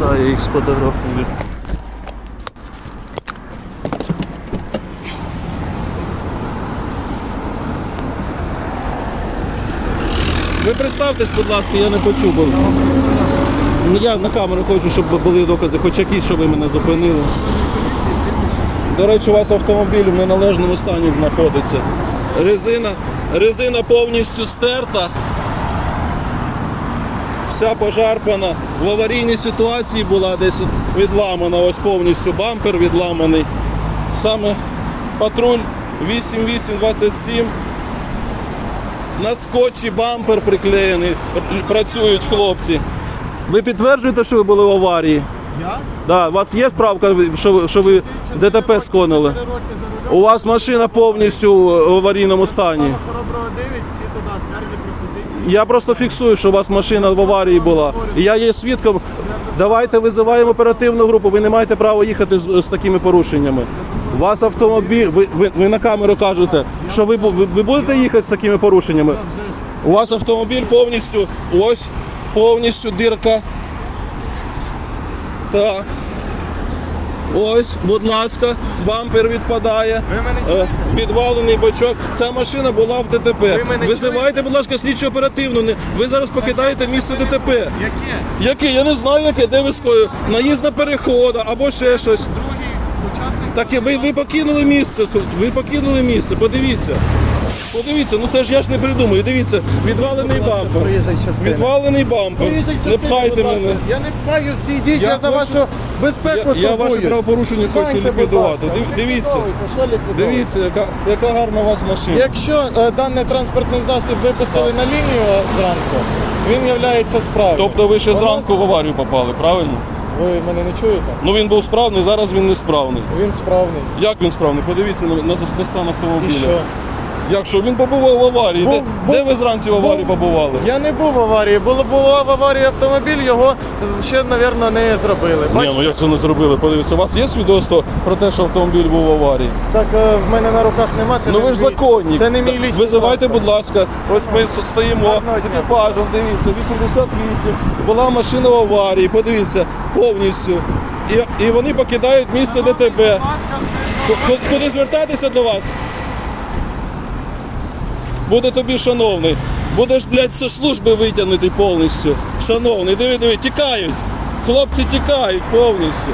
Да, я їх сфотографую. Ви представтесь, будь ласка, я не почув. Бо... Я на камеру хочу, щоб були докази, хоч якісь, що ви мене зупинили. До речі, у вас автомобіль в неналежному стані знаходиться. Резина, резина повністю стерта. Вся пожарпана. В аварійній ситуації була десь відламана, ось повністю бампер відламаний. Саме патруль 8827. На скотчі бампер приклеєний. Працюють хлопці. Ви підтверджуєте, що ви були в аварії? Я? Да, у вас є справка, що ви, що ви ДТП рулем. У вас машина повністю в аварійному стані. Хороброго 9, Я просто фіксую, що у вас машина в аварії була. І я є свідком. Давайте визиваємо оперативну групу. Ви не маєте права їхати з, з такими порушеннями. У вас автомобіль, ви, ви, ви на камеру кажете, що ви, ви, ви будете їхати з такими порушеннями. У вас автомобіль повністю, ось, повністю дирка. Так. Ось, будь ласка, бампер відпадає. Ви мене Е, чуєте? Підвалений бачок. Ця машина була в ДТП. Ви мене Визивайте, чуєте? будь ласка, слідчо оперативно. Не- Ви зараз покидаєте місце ДТП. Яке? Яке? Я не знаю, яке, де ви скоїли. Наїзд на перехода або ще щось. Другий учасник. Так і ви, ви покинули місце. Ви покинули місце. Подивіться. Подивіться, ну це ж я ж не придумаю. Дивіться, відвалений бампер. Відвалений бампер. Проїжджай Не частини, пхайте будь ласка. мене. Я не пхаю, здійдіть, Я я, за хочу- вашу безпеку Я, я ваше турбуюсь. правопорушення хочу будь ліквідувати. ласка. Див- Дивіться, Ліквідовуйте, що ліквідовуєте? дивіться, яка, яка гарна у вас машина. Якщо е, даний транспортний засіб випустили на лінію е, зранку, він є справним. Тобто ви ще У нас- зранку в аварію попали, правильно? Ви мене не чуєте? Ну він був справний, зараз він не справний. Він справний. Як він справний? Подивіться на, на, на стан І автомобіля. що? Як що? Він побував в аварії. Був- де, був- де ви зранці в аварії був- побували? Я не був в аварії. Було була в аварії автомобіль, його ще, мабуть, не зробили. Ні, Бачите? ну як це не зробили? Подивіться, у вас є свідоцтво про те, що автомобіль був в аварії? Так е, в мене на руках нема. Це ну не ви ж мій- законні. Це не мій лічний Визивайте, транспорт. будь ласка. Ось ми стоїмо Гарного з дня. екіпажем, дивіться, 88. Була машина в аварії, подивіться, повністю. І, і вони покидають місце ДТП. Будь Ку- Куди звертатися до вас? Буде тобі шановний. Будеш, блядь, зі служби витягнутий повністю. Шановний, диви, диви, тікають. Хлопці тікають повністю.